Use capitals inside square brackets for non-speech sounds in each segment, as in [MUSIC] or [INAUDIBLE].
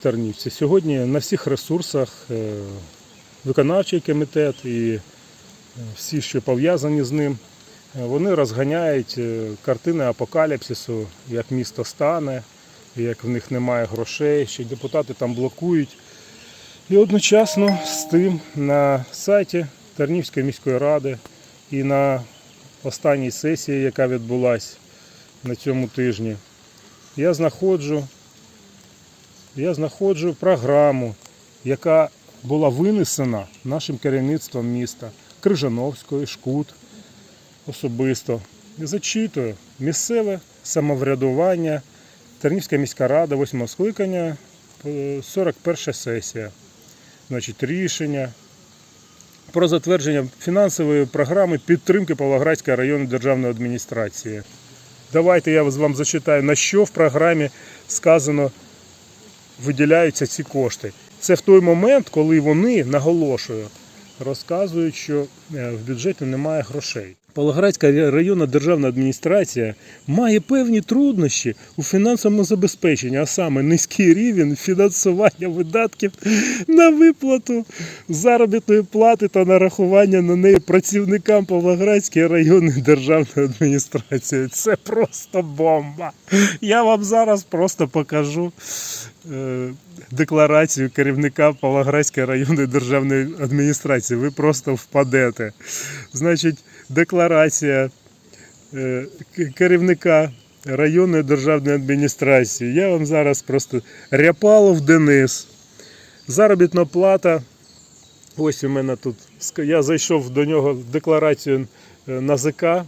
Тарнівці. Сьогодні на всіх ресурсах е, виконавчий комітет і е, всі, що пов'язані з ним, е, вони розганяють картини апокаліпсису, як місто стане, як в них немає грошей, що депутати там блокують. І одночасно з тим на сайті Тернівської міської ради і на останній сесії, яка відбулася на цьому тижні, я знаходжу я знаходжу програму, яка була винесена нашим керівництвом міста Крижановської, Шкут особисто. Зачитую місцеве самоврядування, Тернівська міська рада, 8 скликання, е, 41 сесія. Значить, рішення про затвердження фінансової програми підтримки Павлоградської районної державної адміністрації. Давайте я вам зачитаю, на що в програмі сказано виділяються ці кошти. Це в той момент, коли вони наголошую, розказують, що е, в бюджеті немає грошей. Павлоградська районна державна адміністрація має певні труднощі у фінансовому забезпеченні, а саме низький рівень фінансування видатків на виплату заробітної плати та нарахування на неї працівникам Павлоградської районної державної адміністрації. Це просто бомба. Я вам зараз просто покажу е, декларацію керівника Павлоградської районної державної адміністрації. Ви просто впадете. Значить, декларація е, к- керівника районної державної адміністрації. Я вам зараз просто Ряпалов Денис. Заробітна плата. Ось у мене тут. Я зайшов до нього в декларацію е, НАЗК. Е,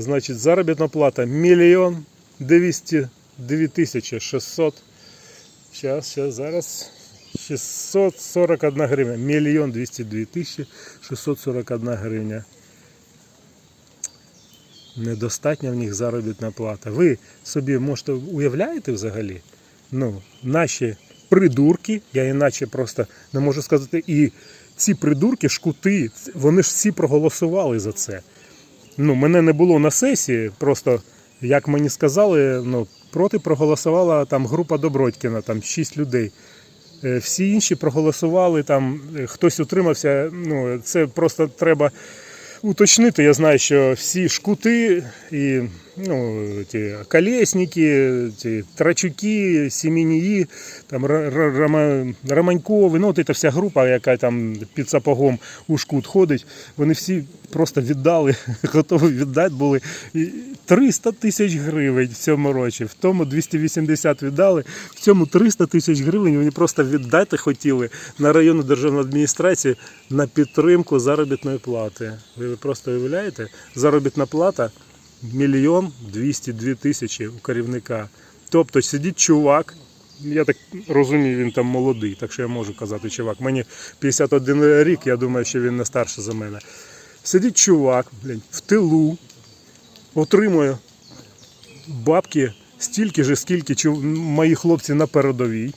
Значить, заробітна плата мільйон 202 тисячі 600. Зараз, зараз, зараз. 641 гривня. Мільйон 202 тисячі 641 гривня. Недостатня в них заробітна плата. Ви собі можете уявляєте взагалі? Ну, наші придурки, я іначе просто не можу сказати, і ці придурки, шкути, вони ж всі проголосували за це. Ну, мене не було на сесії, просто як мені сказали, ну, проти проголосувала там група Добродькіна, там 6 людей. Е, Всі інші проголосували, там е, хтось утримався. Ну, це просто треба уточнити. Я знаю, що всі шкути і ну, ті колесники, ті трачуки, сімінії, там Романькови, ну от ця вся група, яка там під сапогом у шкут ходить, вони всі просто віддали, [LAUGHS] готові віддати були і 300 тисяч гривень в цьому році. В тому 280 віддали, в цьому 300 тисяч гривень вони просто віддати хотіли на районну державну адміністрацію на підтримку заробітної плати. Ви просто уявляєте? Заробітна плата мільйон 202 тисячі у керівника. Тобто сидить чувак. Я так розумію, він там молодий, так що я можу казати чувак. Мені 51 рік, я думаю, що він не старший за мене. Сидить чувак, блін, в тилу, отримує бабки стільки ж, скільки мої хлопці на передовій.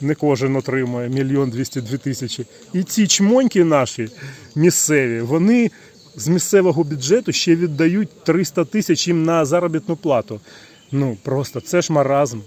Не кожен отримує мільйон 202 тисячі. І ці чмоньки наші місцеві, вони з місцевого бюджету ще віддають 300 тисяч їм на заробітну плату. Ну просто це ж маразм.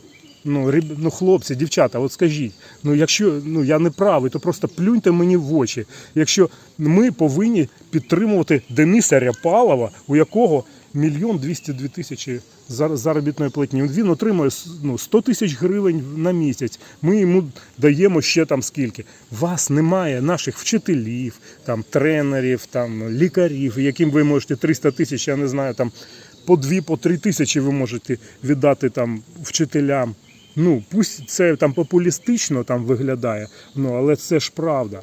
Ну, ріб- ну, хлопці, дівчата, от скажіть, ну якщо ну я не правий, то просто плюньте мені в очі. Якщо ми повинні підтримувати Дениса Ряпалова, у якого мільйон 202 тисячі зар- заробітної платні. Він отримує ну, 100 тисяч гривень на місяць. Ми йому даємо ще там скільки. Вас немає наших вчителів, там тренерів, там лікарів, яким ви можете 300 тисяч, я не знаю, там по 2 по 3 тисячі ви можете віддати там вчителям. Ну, пусть це там популістично там виглядає, ну але це ж правда.